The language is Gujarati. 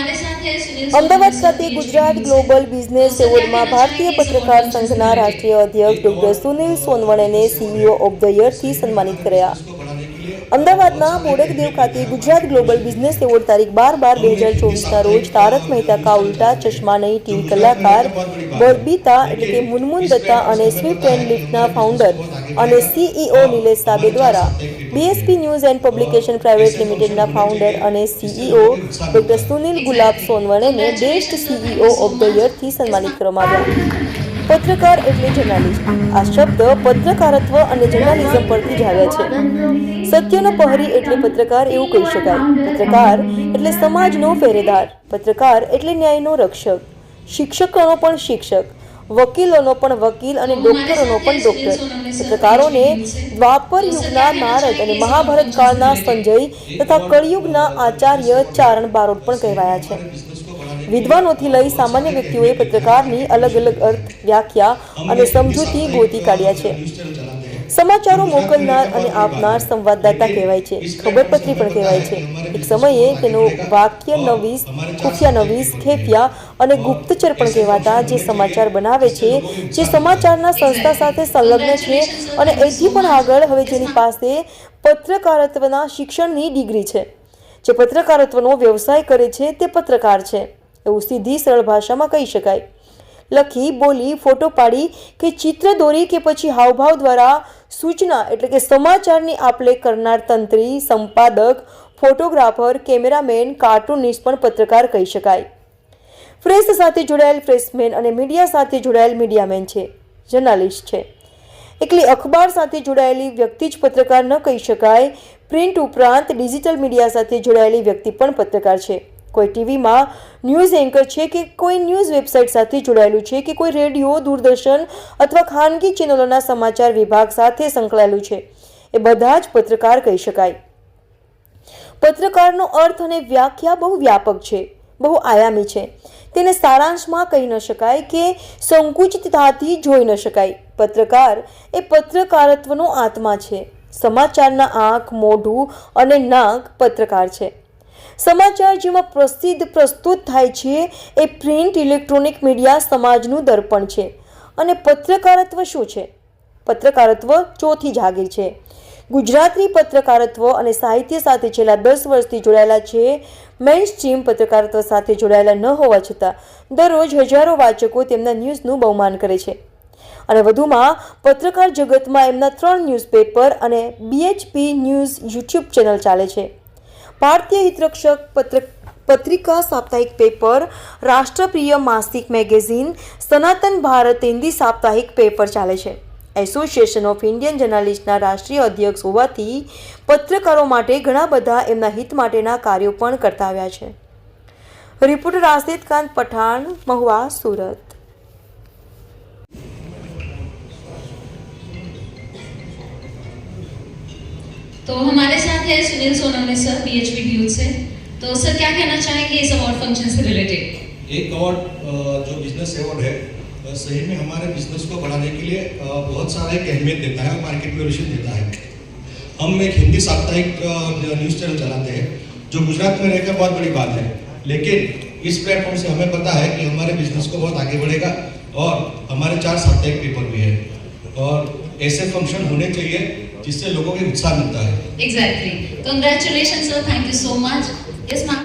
અમદાવાદ ખાતે ગુજરાત ગ્લોબલ બિઝનેસ એવોર્ડમાં ભારતીય પત્રકાર સંઘના રાષ્ટ્રીય અધ્યક્ષ ડોક્ટર સુનિલ સોનવણેને સીઈઓ ઓફ ધ યરથી સન્માનિત કર્યા. અમદાવાદના મોડકદેવ ખાતે ગુજરાત ગ્લોબલ બિઝનેસ એવોર્ડ તારીખ બાર બાર બે હજાર ચોવીસના રોજ તારક મહેતા કા ઉલ્ટા ચશ્મા નહીં, ટીવી કલાકાર બરબીતા એટલે કે મુનમુન દત્તા અને સ્વિફ્ટ એન્ડ લિફ્ટના ફાઉન્ડર અને સીઈઓ નિલેશ સાબે દ્વારા BSP news and publication private લિમિટેડના ફાઉન્ડર અને સીઈઓ ડોક્ટર સુનિલ ગુલાબ સોનવણેને બેસ્ટ સીઈઓ ઓફ ધ યરથી સન્માનિત કરવામાં આવ્યા. પત્રકાર એટલે જર્નાલિસ્ટ. આ શબ્દ પત્રકારત્વ અને જર્નાલિઝમ પરથી જ આવ્યા છે. સત્યનો પહરી એટલે પત્રકાર એવું કહી શકાય. પત્રકાર એટલે સમાજનો ફેરેદાર. પત્રકાર એટલે ન્યાયનો રક્ષક. શિક્ષકોનો પણ શિક્ષક. વકીલોનો પણ વકીલ અને ડોક્ટરોનો પણ ડોક્ટર. પત્રકારોને દ્વાપર યુગના નારદ અને મહાભારત કાળના સંજય તથા કળિયુગના આચાર્ય ચારણ બારોટ પણ કહેવાયા છે. વિદ્વાનોથી લઈ સામાન્ય વ્યક્તિઓએ પત્રકારની અલગ અલગ અર્થ, વ્યાખ્યા અને સમજૂતી ગોતી કાઢ્યા છે. સમાચારો મોકલનાર અને આપનાર સંવાદદાતા કહેવાય છે. ખબરપત્રી પણ કહેવાય છે. એક સમયે તેનો વાક્ય નવીસ, ખુફિયા નવીસ, ખેફિયા અને ગુપ્તચર પણ કહેવાતા જે સમાચાર બનાવે છે, જે સમાચારના સંસ્થા સાથે સંલગ્ન છે અને એથી પણ આગળ હવે જેની પાસે પત્રકારત્વના શિક્ષણની ડિગ્રી છે. જે પત્રકારત્વનો વ્યવસાય કરે છે તે પત્રકાર છે. એવું સીધી સરળ ભાષામાં કહી શકાય. લખી, બોલી, ફોટો પાડી કે ચિત્ર દોરી કે પછી હાવભાવ દ્વારા સૂચના એટલે કે સમાચારની આપલે કરનાર તંત્રી, સંપાદક, ફોટોગ્રાફર, કેમેરામેન કાર્ટુનિસ્ટ પણ પત્રકાર કહી શકાય. પ્રેસ સાથે જોડાયેલ પ્રેસમેન અને મીડિયા સાથે જોડાયેલ મીડિયામેન છે. જર્નાલિસ્ટ છે. એકલી અખબાર સાથે જોડાયેલી વ્યક્તિ જ પત્રકાર ન કહી શકાય. પ્રિન્ટ ઉપરાંત ડિજિટલ મીડિયા સાથે જોડાયેલી વ્યક્તિ પણ પત્રકાર છે. કોઈ ટીવીમાં ન્યૂઝ એન્કર છે કે કોઈ ન્યૂઝ વેબસાઇટ સાથે જોડાયેલું છે કે કોઈ રેડિયો, દૂરદર્શન અથવા ખાનગી ચેનલોના સમાચાર વિભાગ સાથે સંકળાયેલું છે. એ બધા જ પત્રકાર કહી શકાય. પત્રકારનો અર્થ અને વ્યાખ્યા બહુ વ્યાપક છે, બહુ આયામી છે. તેને સારાંશમાં કહી ન શકાય કે સંકુચિતતાથી જોઈ ન શકાય. પત્રકાર એ પત્રકારત્વનો આત્મા છે. સમાચારના આંખ, મોઢું અને નાક પત્રકાર છે. સમાચાર જેમાં પ્રસિદ્ધ પ્રસ્તુત થાય છે એ પ્રિન્ટ ઇલેક્ટ્રોનિક મીડિયા સમાજનું દર્પણ છે. અને પત્રકારત્વ શું છે? પત્રકારત્વ ચોથી જાગીર છે. ગુજરાતી પત્રકારત્વ અને સાહિત્ય સાથે છેલ્લા દસ વર્ષથી જોડાયેલા છે. મેઇન સ્ટ્રીમ પત્રકારત્વ સાથે જોડાયેલા ન હોવા છતાં દરરોજ હજારો વાચકો તેમના ન્યૂઝનું બહુમાન કરે છે. અને વધુમાં પત્રકાર જગતમાં એમના ત્રણ ન્યૂઝપેપર અને બીએચપી ન્યૂઝ યુટ્યુબ ચેનલ ચાલે છે. ભારતીય હિતરક્ષક પત્ર પત્રિકા સાપ્તાહિક પેપર, રાષ્ટ્રપ્રિય માસિક મેગેઝિન, સનાતન ભારત હિન્દી સાપ્તાહિક પેપર ચાલે છે. એસોસિએશન ઓફ ઇન્ડિયન જર્નાલિસ્ટના રાષ્ટ્રીય અધ્યક્ષ હોવાથી પત્રકારો માટે ઘણા બધા એમના હિત માટેના કાર્યો પણ કરતા આવ્યા છે. રિપોર્ટર આસિદ ખાન પઠાણ, મહુવા, સુરત. तो हमारे साथ है सुनील सोनवणे सर पीएचडी ड्यूज से। तो सर, क्या कहना चाहेंगे इस अवार्ड फ़ंक्शन से रिलेटेड एक अवार्ड जो बिज़नेस अवार्ड है सही में हमारे बिज़नेस को बढ़ाने के लिए बहुत सारा एक अहमियत देता है और मार्केट वैल्यूएशन देता है। हम एक हिंदी साप्ताहिक न्यूज़ चैनल चलाते हैं, जो गुजरात में रहकर बहुत बड़ी बात है। लेकिन इस प्लेटफॉर्म से हमें पता है कि हमारे बिज़नेस को बहुत आगे बढ़ेगा और हमारे चार साप्ताहिक पेपर भी है। और ऐसे फ़ंक्शन होने चाहिए जिससे लोगों को उत्साह मिलता है exactly congratulation sir thank you so much yes ma'am